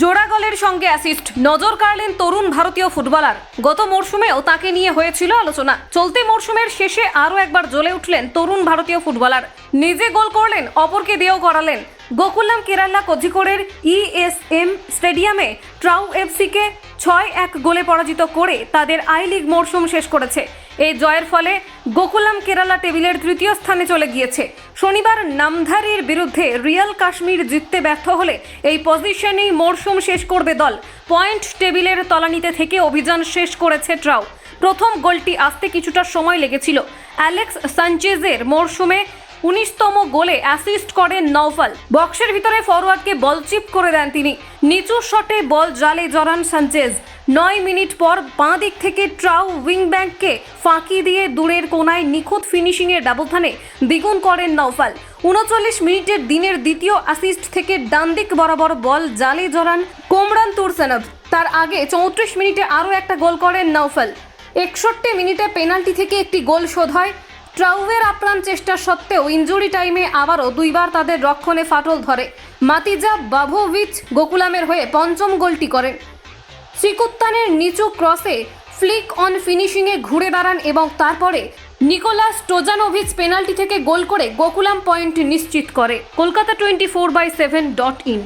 জোড়া গলের সঙ্গে অ্যাসিস্ট নজর কাড়লেন তরুণ ভারতীয় ফুটবলার গত মরশুমেও তাকে নিয়ে হয়েছিল আলোচনা। চলতি মরশুমের শেষে আরও একবার জ্বলে উঠলেন তরুণ ভারতীয় ফুটবলার নিজে গোল করলেন, অপরকে দিয়েও করালেন গোকুলাম কেরাল্লা কোঝিকোড়ের ইএসএম স্টেডিয়ামে ট্রাউ এফসিকে ছয় এক গোলে পরাজিত করে তাদের আই লিগ মরশুম শেষ করেছে। এই জয়ের ফলে গোকুলাম কেরালা টেবিলের তৃতীয় স্থানে চলে গিয়েছে। শনিবার নামধারীর বিরুদ্ধে রিয়াল কাশ্মীর জিততে ব্যর্থ হলে এই পজিশনেই মরশুম শেষ করবে দল। পয়েন্ট টেবিলের তলানিতে থেকে অভিযান শেষ করেছে ট্রাউ প্রথম গোলটি আসতে কিছুটা সময় লেগেছিল। অ্যালেক্স সানচেজের মরশুমে উনিশতম গোলে অ্যাসিস্ট করেন নৌফল বক্সের ভিতরে ফরওয়ার্ডকে বল চিপ করে দেন তিনি। নিচু শটে বল জালে জড়ান সানচেজ। নয় মিনিট পর বাঁ দিক থেকে ট্রাউ উইং ব্যাংককে ফাঁকি দিয়ে দূরের কোনায় নিখুঁত ফিনিশিংয়ের ব্যবধানে দ্বিগুণ করেন নৌফল উনচল্লিশ মিনিটের দিনের দ্বিতীয় অ্যাসিস্ট থেকে ডান দিক বরাবর বল জালে জড়ান কোমরান তুরসেনভ তার আগে চৌত্রিশ মিনিটে আরও একটা গোল করেন নৌফল একষট্টি মিনিটে পেনাল্টি থেকে একটি গোল শোধ হয় ট্রাউভের আপ্রাণ চেষ্টা সত্ত্বেও ইনজুরি টাইমে আবারও দুইবার তাদের রক্ষণে ফাটল ধরে। মাতিজা বাভোভিচ গোকুলামের হয়ে পঞ্চম গোলটি করেন। শ্রীকুত্তানের নিচু ক্রসে ফ্লিক অন ফিনিশিংয়ে ঘুরে দাঁড়ান এবং তারপরে নিকোলাস টোজানোভিচ পেনাল্টি থেকে গোল করে গোকুলাম পয়েন্ট নিশ্চিত করে। Kolkata twenty four by seven dot in.